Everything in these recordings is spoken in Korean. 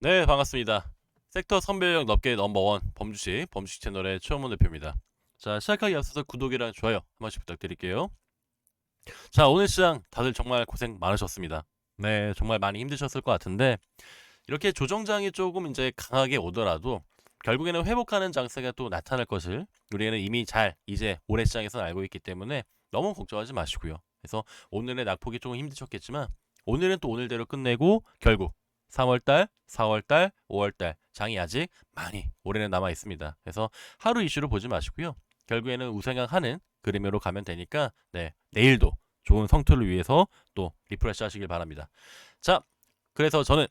네, 반갑습니다. 섹터 선별력 넓게 넘버원 범주식 범주식 채널의 최원문 대표입니다. 자, 시작하기 앞서서 구독이랑 좋아요 한 번씩 부탁드릴게요. 자, 오늘 시장 다들 정말 고생 많으셨습니다. 네, 정말 많이 힘드셨을 것 같은데 이렇게 조정장이 조금 이제 강하게 오더라도 결국에는 회복하는 장세가 또 나타날 것을 우리는 이미 잘 이제 올해 시장에서는 알고 있기 때문에 너무 걱정하지 마시고요. 그래서 오늘의 낙폭이 조금 힘드셨겠지만 오늘은 또 오늘대로 끝내고 결국 3월달, 4월달, 5월달 장이 아직 많이 올해는 남아 있습니다. 그래서 하루 이슈로 보지 마시고요. 결국에는 우상향하는 그림으로 가면 되니까 네 내일도 좋은 성투를 위해서 또 리프레시 하시길 바랍니다. 자, 그래서 저는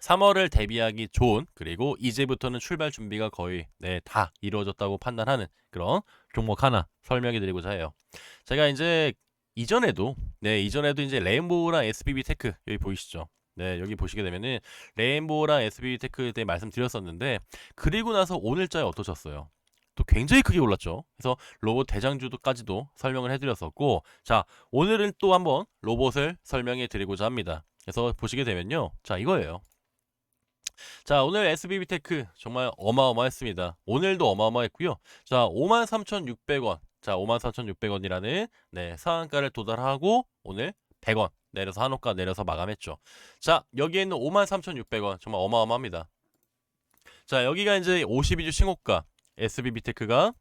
3월을 대비하기 좋은 그리고 이제부터는 출발 준비가 거의 네, 다 이루어졌다고 판단하는 그런 종목 하나 설명해 드리고자 해요. 제가 이제 이전에도 네, 이전에도 이제 레인보우랑 SBB 테크 여기 보이시죠? 네, 여기 보시게 되면은 레인보우랑 SBB 테크에 대해 말씀드렸었는데 그리고 나서 오늘자에 어떠셨어요? 또 굉장히 크게 올랐죠. 그래서 로봇 대장주도까지도 설명을 해드렸었고, 자 오늘은 또 한번 로봇을 설명해 드리고자 합니다. 그래서 보시게 되면요, 자 이거예요. 자 오늘 SBB 테크 정말 어마어마했습니다. 오늘도 어마어마했고요. 자 53,600원, 자 53,600원이라는 네 상한가를 도달하고 오늘 100원 내려서 한호가 내려서 마감했죠. 자 여기에 있는 53,600원 정말 어마어마합니다. 자 여기가 이제 52주 신고가 SBB 테크가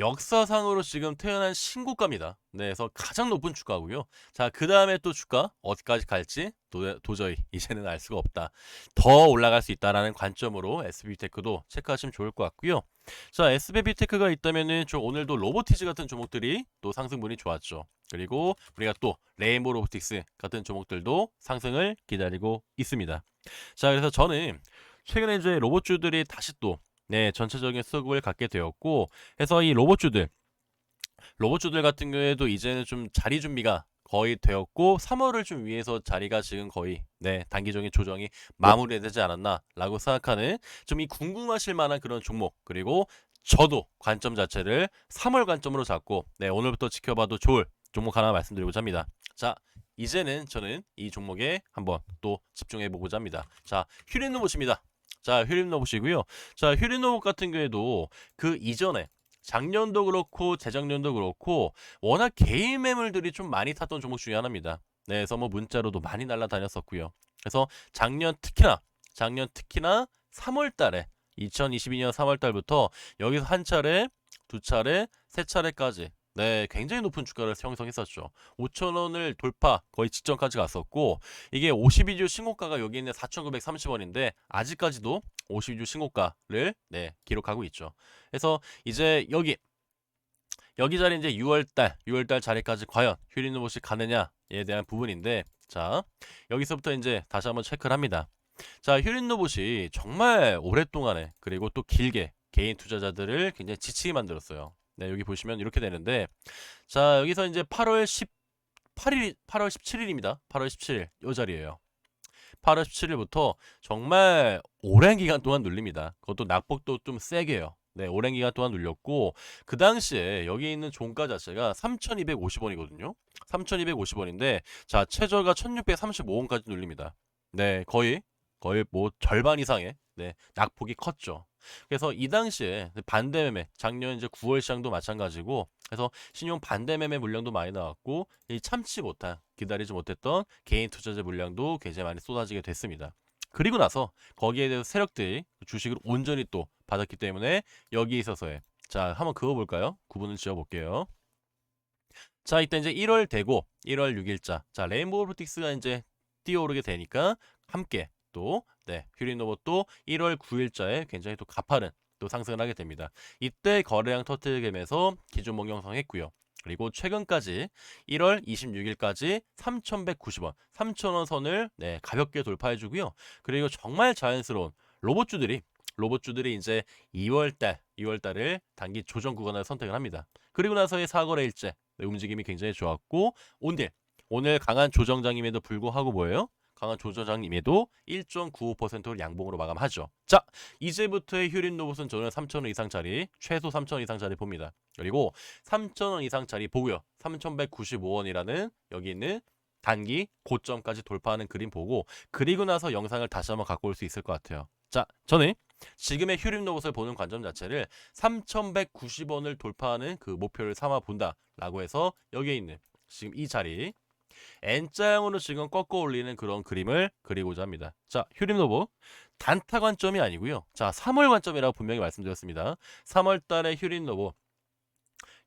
역사상으로 지금 태어난 신고가입니다. 네, 그래서 가장 높은 주가고요. 자, 그 다음에 또 주가 어디까지 갈지 도, 도저히 이제는 알 수가 없다. 더 올라갈 수 있다라는 관점으로 SBT테크도 체크하시면 좋을 것 같고요. 자, SBT테크가 있다면은 좀 오늘도 로보티즈 같은 종목들이 또 상승분이 좋았죠. 그리고 우리가 또 레인보 로보틱스 같은 종목들도 상승을 기다리고 있습니다. 자, 그래서 저는 최근에 이제 로봇주들이 다시 또 네, 전체적인 수급을 갖게 되었고 해서 이 로봇주들 로봇주들 같은 경우에도 이제는 좀 자리 준비가 거의 되었고 3월을 좀 위해서 자리가 지금 거의 네 단기적인 조정이 마무리되지 않았나라고 생각하는 좀 이 궁금하실 만한 그런 종목 그리고 저도 관점 자체를 3월 관점으로 잡고 네 오늘부터 지켜봐도 좋을 종목 하나 말씀드리고자 합니다. 자 이제는 저는 이 종목에 한번 또 집중해 보고자 합니다. 자 휴린 로봇입니다. 자 휴린 로봇이고요. 자 로봇 같은 경우에도 그 이전에 작년도 그렇고 재작년도 그렇고 워낙 개인 매물들이 좀 많이 탔던 종목 중에 하나입니다. 네, 그래서 뭐 문자로도 많이 날라다녔었고요. 그래서 작년 특히나 작년 특히나 3월 달에 2022년 3월 달부터 여기서 한 차례, 두 차례, 세 차례까지 네, 굉장히 높은 주가를 형성했었죠. 5,000원을 돌파 거의 직전까지 갔었고 이게 52주 신고가가 여기 있는 4,930원인데 아직까지도 52주 신고가를 네, 기록하고 있죠. 그래서 이제 여기 여기 자리 이제 6월달 6월달 자리까지 과연 휴린 로봇이 가느냐에 대한 부분인데 자 여기서부터 이제 다시 한번 체크를 합니다. 자 휴린 로봇이 정말 오랫동안에 그리고 또 길게 개인 투자자들을 굉장히 지치게 만들었어요. 네, 여기 보시면 이렇게 되는데 자, 여기서 이제 8월 18일 8월 17일입니다. 8월 17일 요 자리예요. 8월 17일부터 정말 오랜 기간 동안 눌립니다. 그것도 낙폭도 좀 세게요. 네, 오랜 기간 동안 눌렸고 그 당시에 여기 있는 종가 자체가 3,250원이거든요. 3,250원인데 자, 최저가 1,635원까지 눌립니다. 네, 거의 거의 뭐 절반 이상의 네, 낙폭이 컸죠. 그래서 이 당시에 반대 매매, 작년 이제 9월 시장도 마찬가지고 그래서 신용 반대 매매 물량도 많이 나왔고 이 참지 못한 기다리지 못했던 개인 투자자 물량도 굉장히 많이 쏟아지게 됐습니다. 그리고 나서 거기에 대해서 세력들이 주식을 온전히 또 받았기 때문에 여기에 있어서의 자 한번 그거 볼까요? 구분을 지어 볼게요. 자 이때 이제 1월 되고 1월 6일자 자 레인보우 로틱스가 이제 뛰어오르게 되니까 함께 또 네, 휴린 로봇도 1월 9일자에 굉장히 또 가파른 또 상승을 하게 됩니다. 이때 거래량 터트리면서 기준 목록 형성했고요. 그리고 최근까지 1월 26일까지 3,190원, 3,000원 선을 네, 가볍게 돌파해 주고요. 그리고 정말 자연스러운 로봇주들이 로봇주들이 이제 2월달, 2월달을 단기 조정 구간을 선택을 합니다. 그리고 나서의 4거래일째 네, 움직임이 굉장히 좋았고 오늘 오늘 강한 조정장임에도 불구하고 뭐예요? 강한 조조장님에도 1.95%를 양봉으로 마감하죠. 자, 이제부터의 휴린 로봇은 저는 3,000원 이상짜리, 최소 3,000원 이상짜리 봅니다. 그리고 3,000원 이상짜리 보고요. 3,195원이라는 여기 있는 단기 고점까지 돌파하는 그림 보고 그리고 나서 영상을 다시 한번 갖고 올 수 있을 것 같아요. 자, 저는 지금의 휴림 로봇을 보는 관점 자체를 3,190원을 돌파하는 그 목표를 삼아 본다라고 해서 여기에 있는 지금 이 자리 N자형으로 지금 꺾어 올리는 그런 그림을 그리고자 합니다. 자, 휴림 로봇 단타 관점이 아니고요. 자, 3월 관점이라고 분명히 말씀드렸습니다. 3월 달에 휴림 로봇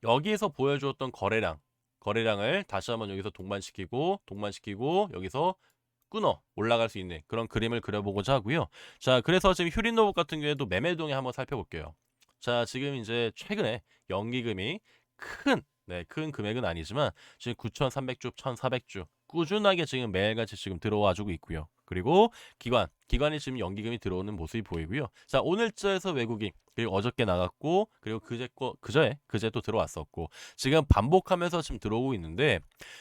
여기에서 보여주었던 거래량 거래량을 다시 한번 여기서 동반시키고 동반시키고 여기서 끊어 올라갈 수 있는 그런 그림을 그려보고자 하고요. 자, 그래서 지금 휴린 로봇 같은 경우에도 매매동에 한번 살펴볼게요. 자, 지금 이제 최근에 연기금이 큰, 네, 큰 금액은 아니지만 지금 9,300주, 1,400주 꾸준하게 지금 매일같이 지금 들어와주고 있고요. 그리고 기관, 기관이 지금 연기금이 들어오는 모습이 보이고요. 자, 오늘자에서 외국인 그리고 어저께 나갔고 그리고 그제 거 그저에 그제 또 들어왔었고 지금 반복하면서 지금 들어오고 있는데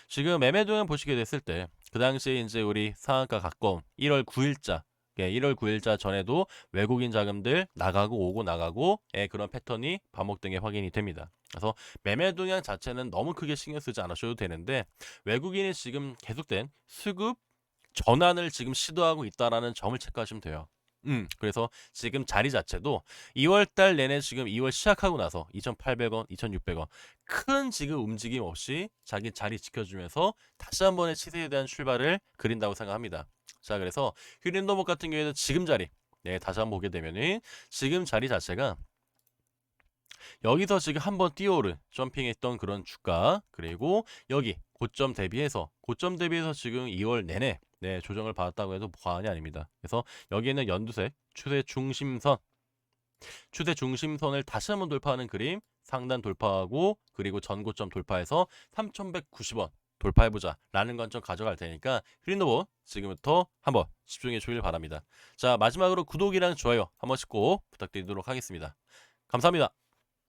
지금 매매 동향 보시게 됐을 때 그 당시에 이제 우리 상한가 가까운 1월 9일자 예, 1월 9일자 전에도 외국인 자금들 나가고 오고 나가고 예, 그런 패턴이 반복된 게 확인이 됩니다. 그래서 매매 동향 자체는 너무 크게 신경 쓰지 않으셔도 되는데 외국인이 지금 계속된 수급 전환을 지금 시도하고 있다라는 점을 체크하시면 돼요. 음, 그래서 지금 자리 자체도 2월 달 내내 지금 2월 시작하고 나서 2,800원, 2,600원 큰 지금 움직임 없이 자기 자리 지켜주면서 다시 한 번의 시세에 대한 출발을 그린다고 생각합니다. 자, 그래서 휴린도목 같은 경우에는 지금 자리, 네, 다시 한번 보게 되면은 지금 자리 자체가 여기서 지금 한번 뛰어오른 점핑했던 그런 주가 그리고 여기 고점 대비해서 고점 대비해서 지금 2월 내내 네, 조정을 받았다고 해도 과언이 아닙니다. 그래서 여기에는 연두색 추세 중심선 추세 중심선을 다시 한번 돌파하는 그림 상단 돌파하고 그리고 전고점 돌파해서 3190원 돌파해보자 라는 관점 가져갈 테니까 흐린노보 지금부터 한번 집중해 주길 바랍니다. 자 마지막으로 구독이랑 좋아요 한 번씩 꼭 부탁드리도록 하겠습니다. 감사합니다.